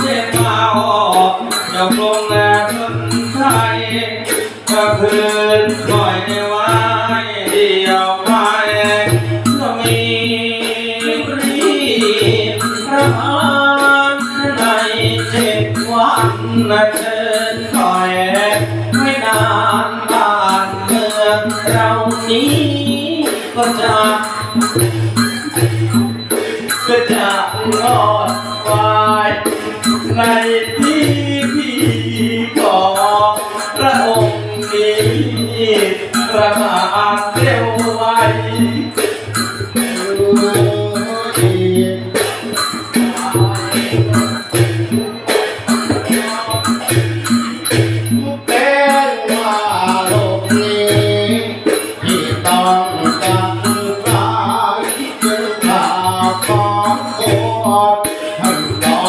เจ็บมาออกจะลงแรงคนไทยก็คืนปล่อยไว้เดียวไปก็มีรีพระพานในเจ็ดวันนะเชิญคอยไม่นานบ้านเมืองเรานี้ก็จะก็จะรอดายในที่พี่ขอพระองค์นี้ประทาทเร็วไว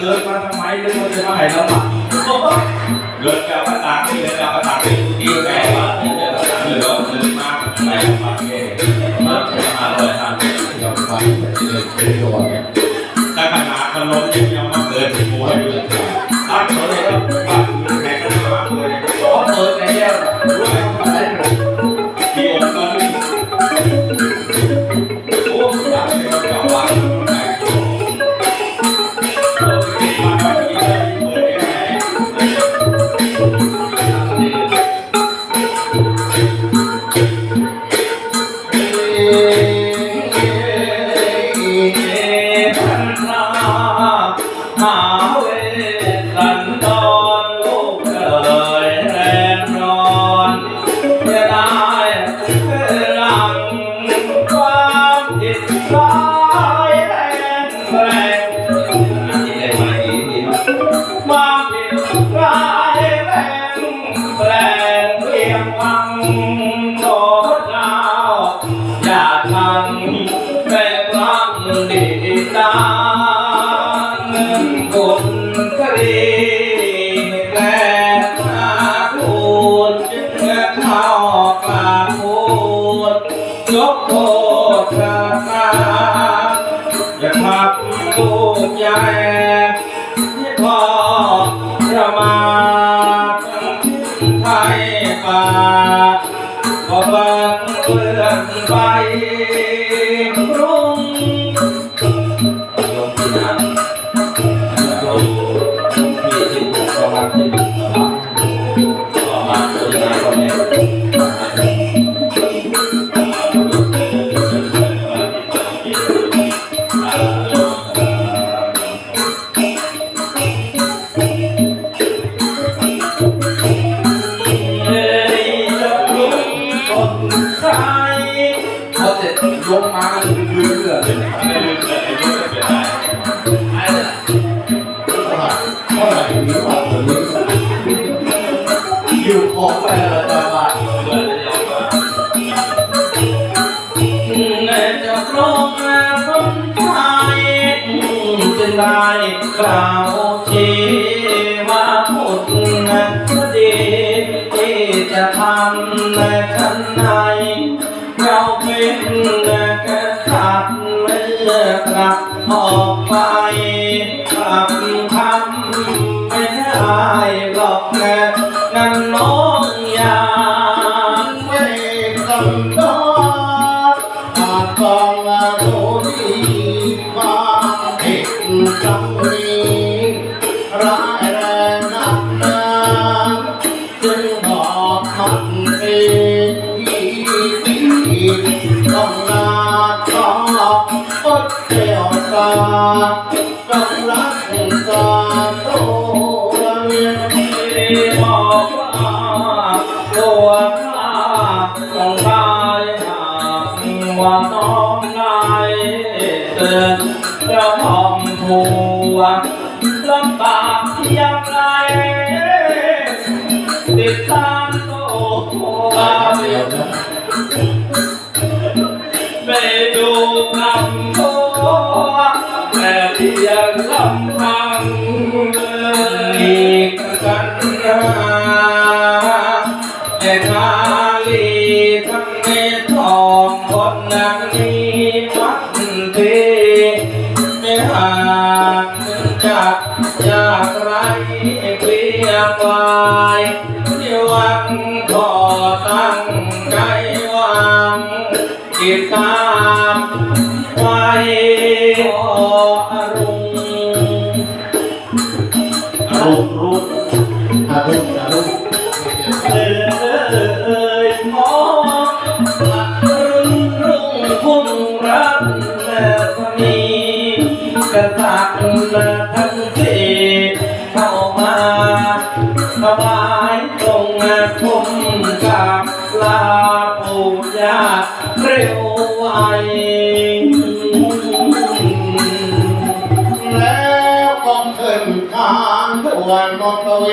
เดินมาทำไมเดินมาจะมาให้เราเดินกับพระตาที่เดินกับพระตาที่ดีแม่ว่าเดินกับพระตาเดินเดินมาไปมาเย่มามาเลยทางยังไปเดินไปโดนถ้าขนาดมันล้มยังยังมาเกิดมวยอยู่ตั้งเขาเลยว่า ตางินบุญคดีแต่มาคูณจึงเข้ากราบคูณยกโทษกราบมาอย่าขับลูกใหญ่ที่พ่อระมาไทยป่าก็บัง จะครงคนไทยจะได้กล่าวชีวาพุทธดีที่จะทำในขันในเราเป็นกษัตริย์เมื่อกลับออกไปกลับคำไม่ได้หรอกแค่นั้นน้อ ตาต้องรักษาตัวเมียที่บอกว่าตัวข้าต้องตายหากว่าน้องนายเตือนเราทองผัวลำบากเพียงไรติดตามโตโนะไแต่ทาลีทั้งเนทองคนนังนี้วัดเทไม่ห่างจากยากไรเพียงวายที่วันขอตั้งใจวังติดตามไว้ขออรุณ รุ่งพุ่งรักและพนีกระตักและทั้งที่เข้ามาถวายตรงคุ้มกับลาปูยาเร็วไวแล้วก็ขึ้นทางด่วนมอเตอร์เว